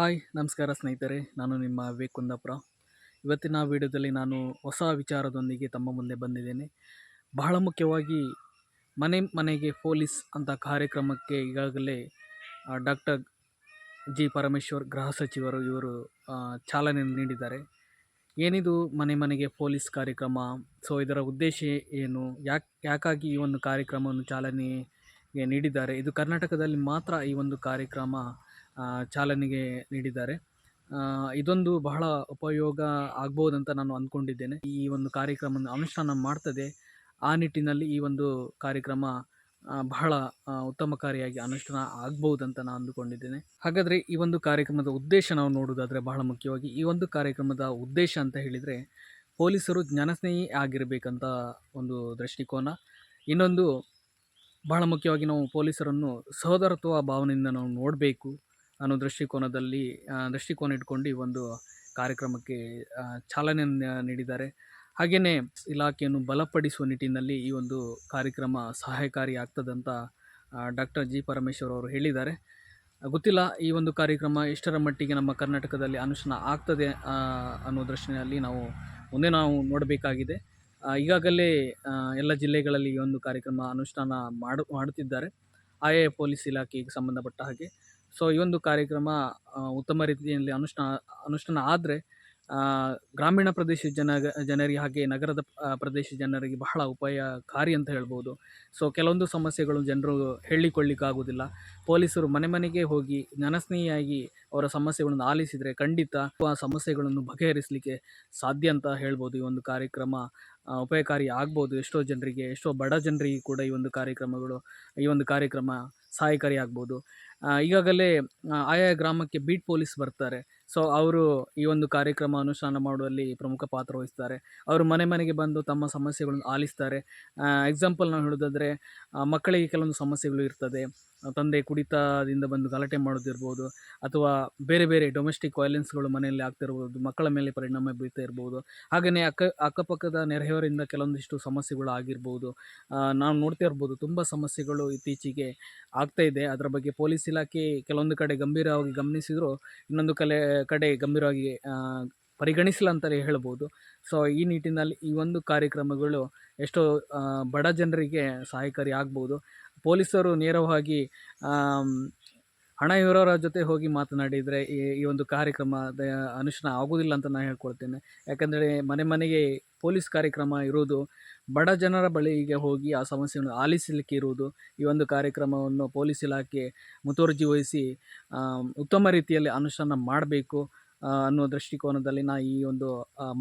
Hi, ನಮಸ್ಕಾರ ಸ್ನೇಹಿತರೆ. ನಾನು ನಿಮ್ಮ ವಿವೇಕ್ ಕುಂದಾಪುರ ಇವತ್ತಿನ ವಿಡಿಯೋದಲ್ಲಿ ನಾನು ಹೊಸ ವಿಚಾರದೊಂದಿಗೆ ತಮ್ಮ ಮುಂದೆ ಬಂದಿದ್ದೇನೆ. ಬಹಳ ಮುಖ್ಯವಾಗಿ ಮನೆ ಮನೆಗೆ ಪೊಲೀಸ್ ಅಂತ ಕಾರ್ಯಕ್ರಮಕ್ಕೆ ಈಗಾಗಲೇ ಡಾಕ್ಟರ್ ಜಿ ಪರಮೇಶ್ವರ್ ಗೃಹ ಸಚಿವರು ಇವರು ಚಾಲನೆ ನೀಡಿದ್ದಾರೆ. ಏನಿದು ಮನೆ ಮನೆಗೆ ಪೊಲೀಸ್ ಕಾರ್ಯಕ್ರಮ? ಸೊ ಇದರ ಉದ್ದೇಶ ಏನು? ಯಾಕೆ, ಯಾಕಾಗಿ ಈ ಒಂದು ಕಾರ್ಯಕ್ರಮವನ್ನು ಚಾಲನೆ ನೀಡಿದ್ದಾರೆ? ಇದು ಕರ್ನಾಟಕದಲ್ಲಿ ಮಾತ್ರ ಈ ಒಂದು ಕಾರ್ಯಕ್ರಮ ಚಾಲನೆಗೆ ನೀಡಿದ್ದಾರೆ. ಇದೊಂದು ಬಹಳ ಉಪಯೋಗ ಆಗ್ಬೋದಂತ ನಾನು ಅಂದ್ಕೊಂಡಿದ್ದೇನೆ. ಈ ಒಂದು ಕಾರ್ಯಕ್ರಮ ಅನುಷ್ಠಾನ ಮಾಡ್ತದೆ. ಆ ನಿಟ್ಟಿನಲ್ಲಿ ಈ ಒಂದು ಕಾರ್ಯಕ್ರಮ ಬಹಳ ಉತ್ತಮಕಾರಿಯಾಗಿ ಅನುಷ್ಠಾನ ಆಗ್ಬೋದಂತ ನಾನು ಅಂದುಕೊಂಡಿದ್ದೇನೆ. ಹಾಗಾದರೆ ಈ ಒಂದು ಕಾರ್ಯಕ್ರಮದ ಉದ್ದೇಶ ನಾವು ನೋಡೋದಾದರೆ ಬಹಳ ಮುಖ್ಯವಾಗಿ ಈ ಒಂದು ಕಾರ್ಯಕ್ರಮದ ಉದ್ದೇಶ ಅಂತ ಹೇಳಿದರೆ ಪೊಲೀಸರು ಜ್ಞಾನಸ್ನೇಹಿ ಆಗಿರಬೇಕಂತ ಒಂದು ದೃಷ್ಟಿಕೋನ. ಇನ್ನೊಂದು ಬಹಳ ಮುಖ್ಯವಾಗಿ ನಾವು ಪೊಲೀಸರನ್ನು ಸಹೋದರತ್ವ ಭಾವನೆಯಿಂದ ನಾವು ನೋಡಬೇಕು. ಅನ್ನೋ ದೃಷ್ಟಿಕೋನದಲ್ಲಿ ದೃಷ್ಟಿಕೋನ ಇಟ್ಕೊಂಡು ಈ ಒಂದು ಕಾರ್ಯಕ್ರಮಕ್ಕೆ ಚಾಲನೆ ನೀಡಿದ್ದಾರೆ. ಹಾಗೆಯೇ ಇಲಾಖೆಯನ್ನು ಬಲಪಡಿಸುವ ನಿಟ್ಟಿನಲ್ಲಿ ಈ ಒಂದು ಕಾರ್ಯಕ್ರಮ ಸಹಾಯಕಾರಿ ಆಗ್ತದಂತ ಡಾಕ್ಟರ್ ಜಿ. ಪರಮೇಶ್ವರ್ ಅವರು ಹೇಳಿದ್ದಾರೆ. ಗೊತ್ತಿಲ್ಲ, ಈ ಒಂದು ಕಾರ್ಯಕ್ರಮ ಎಷ್ಟರ ಮಟ್ಟಿಗೆ ನಮ್ಮ ಕರ್ನಾಟಕದಲ್ಲಿ ಅನುಷ್ಠಾನ ಆಗ್ತದೆ ಅನ್ನೋ ದೃಷ್ಟಿಯಲ್ಲಿ ನಾವು ಮುಂದೆ ನಾವು ನೋಡಬೇಕಾಗಿದೆ. ಈಗಾಗಲೇ ಎಲ್ಲ ಜಿಲ್ಲೆಗಳಲ್ಲಿ ಈ ಒಂದು ಕಾರ್ಯಕ್ರಮ ಅನುಷ್ಠಾನ ಮಾಡು, ಮಾಡುತ್ತಿದ್ದಾರೆ. ಆಯಾ ಪೊಲೀಸ್ ಇಲಾಖೆಗೆ ಸಂಬಂಧಪಟ್ಟ ಹಾಗೆ. ಸೊ ಈ ಒಂದು ಕಾರ್ಯಕ್ರಮ ಉತ್ತಮ ರೀತಿಯಲ್ಲಿ ಅನುಷ್ಠಾನ ಅನುಷ್ಠಾನ ಆದರೆ ಗ್ರಾಮೀಣ ಪ್ರದೇಶದ ಜನ, ಜನರಿಗೆ ಹಾಗೆ ನಗರದ ಪ್ರದೇಶದ ಜನರಿಗೆ ಬಹಳ ಉಪಾಯಕಾರಿ ಅಂತ ಹೇಳ್ಬೋದು. ಸೊ ಕೆಲವೊಂದು ಸಮಸ್ಯೆಗಳು ಜನರು ಹೇಳಿಕೊಳ್ಳಿಕ್ಕಾಗೋದಿಲ್ಲ. ಪೊಲೀಸರು ಮನೆ ಮನೆಗೆ ಹೋಗಿ ಜನಸ್ನೇಹಿಯಾಗಿ ಅವರ ಸಮಸ್ಯೆಗಳನ್ನು ಆಲಿಸಿದರೆ ಖಂಡಿತ ಆ ಸಮಸ್ಯೆಗಳನ್ನು ಬಗೆಹರಿಸಲಿಕ್ಕೆ ಸಾಧ್ಯ ಅಂತ ಹೇಳ್ಬೋದು. ಈ ಒಂದು ಕಾರ್ಯಕ್ರಮ ಉಪಾಯಕಾರಿ ಆಗ್ಬೋದು. ಎಷ್ಟೋ ಜನರಿಗೆ, ಎಷ್ಟೋ ಬಡ ಜನರಿಗೆ ಕೂಡ ಈ ಒಂದು ಕಾರ್ಯಕ್ರಮಗಳು, ಈ ಒಂದು ಕಾರ್ಯಕ್ರಮ ಸಹಾಯಕಾರಿ ಆಗ್ಬೋದು. ಈಗಾಗಲೇ ಆಯಾ ಗ್ರಾಮಕ್ಕೆ ಬೀಟ್ ಪೊಲೀಸ್ ಬರ್ತಾರೆ. ಸೊ ಅವರು ಈ ಒಂದು ಕಾರ್ಯಕ್ರಮ ಅನುಷ್ಠಾನ ಮಾಡುವಲ್ಲಿ ಪ್ರಮುಖ ಪಾತ್ರ ವಹಿಸ್ತಾರೆ. ಅವರು ಮನೆ ಮನೆಗೆ ಬಂದು ತಮ್ಮ ಸಮಸ್ಯೆಗಳನ್ನು ಆಲಿಸ್ತಾರೆ. ಎಕ್ಸಾಂಪಲ್ ನಾವು ಹೇಳೋದಾದರೆ ಮಕ್ಕಳಿಗೆ ಕೆಲವೊಂದು ಸಮಸ್ಯೆಗಳು ಇರ್ತದೆ. ತಂದೆ ಕುಡಿತದಿಂದ ಬಂದು ಗಲಾಟೆ ಮಾಡೋದಿರ್ಬೋದು ಅಥವಾ ಬೇರೆ ಬೇರೆ ಡೊಮೆಸ್ಟಿಕ್ ವೈಲೆನ್ಸ್ಗಳು ಮನೆಯಲ್ಲಿ ಆಗ್ತಿರ್ಬೋದು, ಮಕ್ಕಳ ಮೇಲೆ ಪರಿಣಾಮ ಬೀರ್ತಾ ಇರ್ಬೋದು. ಹಾಗೆಯೇ ಅಕ್ಕ, ಅಕ್ಕಪಕ್ಕದ ನೆರೆಯವರಿಂದ ಕೆಲವೊಂದಿಷ್ಟು ಸಮಸ್ಯೆಗಳು ಆಗಿರ್ಬೋದು. ನಾವು ನೋಡ್ತಾ ಇರ್ಬೋದು, ತುಂಬ ಸಮಸ್ಯೆಗಳು ಇತ್ತೀಚೆಗೆ ಆಗ್ತಾ ಇದೆ. ಅದರ ಬಗ್ಗೆ ಪೊಲೀಸ್ ಇಲಾಖೆ ಕೆಲವೊಂದು ಕಡೆ ಗಂಭೀರವಾಗಿ ಗಮನಿಸಿದರೂ, ಇನ್ನೊಂದು ಕಲೆ ಕಡೆ ಗಂಭೀರವಾಗಿ ಪರಿಗಣಿಸಿಲ್ಲ ಅಂತಲೇ ಹೇಳ್ಬೋದು. ಸೊ ಈ ನಿಟ್ಟಿನಲ್ಲಿ ಈ ಒಂದು ಕಾರ್ಯಕ್ರಮಗಳು ಎಷ್ಟೋ ಬಡ ಜನರಿಗೆ ಸಹಾಯಕಾರಿ ಆಗ್ಬೋದು. ಪೊಲೀಸರು ನೇರವಾಗಿ ಹಣ ಇರೋರ ಜೊತೆ ಹೋಗಿ ಮಾತನಾಡಿದರೆ ಈ ಈ ಒಂದು ಕಾರ್ಯಕ್ರಮ ಅನುಷ್ಠಾನ ಆಗೋದಿಲ್ಲ ಅಂತ ನಾನು ಹೇಳ್ಕೊಳ್ತೇನೆ. ಯಾಕಂದರೆ ಮನೆ ಮನೆಗೆ ಪೊಲೀಸ್ ಕಾರ್ಯಕ್ರಮ ಇರುವುದು, ಬಡ ಜನರ ಬಳಿಗೆ ಹೋಗಿ ಆ ಸಮಸ್ಯೆಯನ್ನು ಆಲಿಸಲಿಕ್ಕೆ ಇರುವುದು, ಈ ಒಂದು ಕಾರ್ಯಕ್ರಮವನ್ನು ಪೊಲೀಸ್ ಇಲಾಖೆ ಮುತುವರ್ಜಿ ವಹಿಸಿ ಉತ್ತಮ ರೀತಿಯಲ್ಲಿ ಅನುಷ್ಠಾನ ಮಾಡಬೇಕು ಅನ್ನೋ ದೃಷ್ಟಿಕೋನದಲ್ಲಿ ನಾನು ಈ ಒಂದು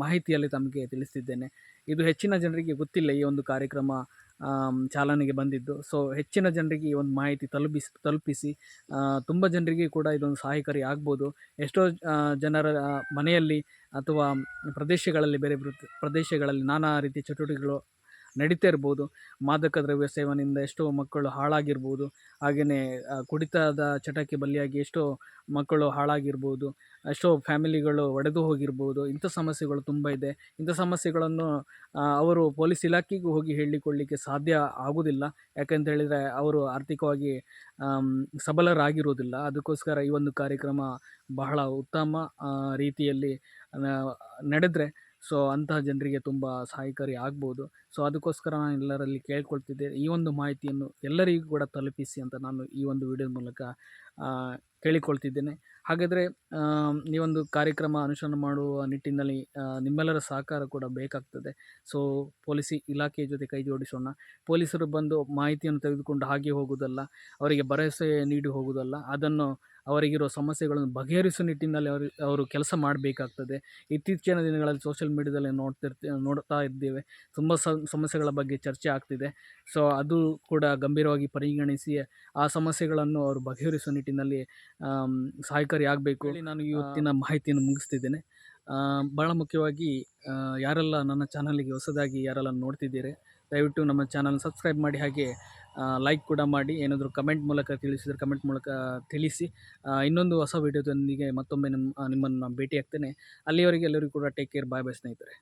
ಮಾಹಿತಿಯಲ್ಲಿ ತಮಗೆ ತಿಳಿಸ್ತಿದ್ದೇನೆ. ಇದು ಹೆಚ್ಚಿನ ಜನರಿಗೆ ಗೊತ್ತಿಲ್ಲ ಈ ಒಂದು ಕಾರ್ಯಕ್ರಮ ಚಾಲನೆಗೆ ಬಂದಿದ್ದು. ಸೊ ಹೆಚ್ಚಿನ ಜನರಿಗೆ ಈ ಒಂದು ಮಾಹಿತಿ ತಲುಪಿಸಿ ತಲುಪಿಸಿ ತುಂಬ ಜನರಿಗೆ ಕೂಡ ಇದೊಂದು ಸಹಾಯಕಾರಿ ಆಗ್ಬೋದು. ಎಷ್ಟೋ ಜನರ ಮನೆಯಲ್ಲಿ ಅಥವಾ ಪ್ರದೇಶಗಳಲ್ಲಿ ಬೇರೆ ಪ್ರದೇಶಗಳಲ್ಲಿ ನಾನಾ ರೀತಿಯ ಚಟುವಟಿಕೆಗಳು ನಡೀತಾ ಇರ್ಬೋದು. ಮಾದಕ ದ್ರವ್ಯ ಸೇವನೆಯಿಂದ ಎಷ್ಟೋ ಮಕ್ಕಳು ಹಾಳಾಗಿರ್ಬೋದು. ಹಾಗೆಯೇ ಕುಡಿತದ ಚಟಕ್ಕೆ ಬಲಿಯಾಗಿ ಎಷ್ಟೋ ಮಕ್ಕಳು ಹಾಳಾಗಿರ್ಬೋದು. ಎಷ್ಟೋ ಫ್ಯಾಮಿಲಿಗಳು ಒಡೆದು ಹೋಗಿರ್ಬೋದು. ಇಂಥ ಸಮಸ್ಯೆಗಳು ತುಂಬ ಇದೆ. ಇಂಥ ಸಮಸ್ಯೆಗಳನ್ನು ಅವರು ಪೊಲೀಸ್ ಇಲಾಖೆಗೂ ಹೋಗಿ ಹೇಳಿಕೊಳ್ಳಿಕ್ಕೆ ಸಾಧ್ಯ ಆಗೋದಿಲ್ಲ. ಯಾಕಂತ ಹೇಳಿದರೆ ಅವರು ಆರ್ಥಿಕವಾಗಿ ಸಬಲರಾಗಿರೋದಿಲ್ಲ. ಅದಕ್ಕೋಸ್ಕರ ಈ ಒಂದು ಕಾರ್ಯಕ್ರಮ ಬಹಳ ಉತ್ತಮ ರೀತಿಯಲ್ಲಿ ನಡೆದರೆ ಸೊ ಅಂತಹ ಜನರಿಗೆ ತುಂಬ ಸಹಾಯಕಾರಿ ಆಗ್ಬೋದು. ಸೊ ಅದಕ್ಕೋಸ್ಕರ ನಾನು ಎಲ್ಲರಲ್ಲಿ ಕೇಳ್ಕೊಳ್ತಿದ್ದೆ. ಈ ಒಂದು ಮಾಹಿತಿಯನ್ನು ಎಲ್ಲರಿಗೂ ಕೂಡ ತಲುಪಿಸಿ ಅಂತ ನಾನು ಈ ಒಂದು ವಿಡಿಯೋದ ಮೂಲಕ ಕೇಳಿಕೊಳ್ತಿದ್ದೇನೆ. ಹಾಗಾದರೆ ಈ ಒಂದು ಕಾರ್ಯಕ್ರಮ ಅನುಷ್ಠಾನ ಮಾಡುವ ನಿಟ್ಟಿನಲ್ಲಿ ನಿಮ್ಮೆಲ್ಲರ ಸಹಕಾರ ಕೂಡ ಬೇಕಾಗ್ತದೆ. ಸೊ ಪೊಲೀಸಿ ಇಲಾಖೆಯ ಜೊತೆ ಕೈ ಜೋಡಿಸೋಣ. ಪೊಲೀಸರು ಬಂದು ಮಾಹಿತಿಯನ್ನು ತೆಗೆದುಕೊಂಡು ಹಾಗೆ ಹೋಗುವುದಲ್ಲ ಅವರಿಗೆ ಭರವಸೆ ನೀಡಿ ಹೋಗುವುದಲ್ಲ ಅದನ್ನು ಅವರಿಗಿರೋ ಸಮಸ್ಯೆಗಳನ್ನು ಬಗೆಹರಿಸುವ ನಿಟ್ಟಿನಲ್ಲಿ ಅವರು ಅವರು ಕೆಲಸ ಮಾಡಬೇಕಾಗ್ತದೆ. ಇತ್ತೀಚಿನ ದಿನಗಳಲ್ಲಿ ಸೋಷಿಯಲ್ ಮೀಡಿಯಾದಲ್ಲಿ ನೋಡ್ತಿರ್ತಿ ನೋಡ್ತಾ ಇದ್ದೇವೆ. ತುಂಬ ಸಮಸ್ಯೆಗಳ ಬಗ್ಗೆ ಚರ್ಚೆ ಆಗ್ತಿದೆ. ಸೊ ಅದು ಕೂಡ ಗಂಭೀರವಾಗಿ ಪರಿಗಣಿಸಿ ಆ ಸಮಸ್ಯೆಗಳನ್ನು ಅವರು ಬಗೆಹರಿಸುವ ನಿಟ್ಟಿನಲ್ಲಿ ಆಮ್, ಸಹಾಯಕಾರಿ ಆಗಬೇಕು ಹೇಳಿ ನಾನು ಇವತ್ತಿನ ಮಾಹಿತಿಯನ್ನು ಮುಗಿಸ್ತಿದ್ದೇನೆ. ಬಹಳ ಭಾಳ ಮುಖ್ಯವಾಗಿ ಯಾರೆಲ್ಲ ನನ್ನ ಚಾನಲ್ಗೆ ಹೊಸದಾಗಿ ಯಾರೆಲ್ಲ ನೋಡ್ತಿದ್ದೀರಿ ದಯವಿಟ್ಟು ನಮ್ಮ ಚಾನಲ್ ಸಬ್ಸ್ಕ್ರೈಬ್ ಮಾಡಿ ಹಾಗೆ ಲೈಕ್ ಕೂಡ ಮಾಡಿ ಏನಾದರೂ ಕಮೆಂಟ್ ಮೂಲಕ ತಿಳಿಸಿದರೆ ಕಮೆಂಟ್ ಮೂಲಕ ತಿಳಿಸಿ ಇನ್ನೊಂದು ಹೊಸ ವೀಡಿಯೋದೊಂದಿಗೆ ಮತ್ತೊಮ್ಮೆ ನಿಮ್ಮ ನಿಮ್ಮನ್ನು ಭೇಟಿ ಆಗ್ತೇನೆ ಅಲ್ಲಿಯವರೆಗೆ ಎಲ್ಲರಿಗೂ ಕೂಡ ಟೇಕ್ ಕೇರ್ ಬಾಯ್ ಬಾಯ್ ಸ್ನೇಹಿತರೆ.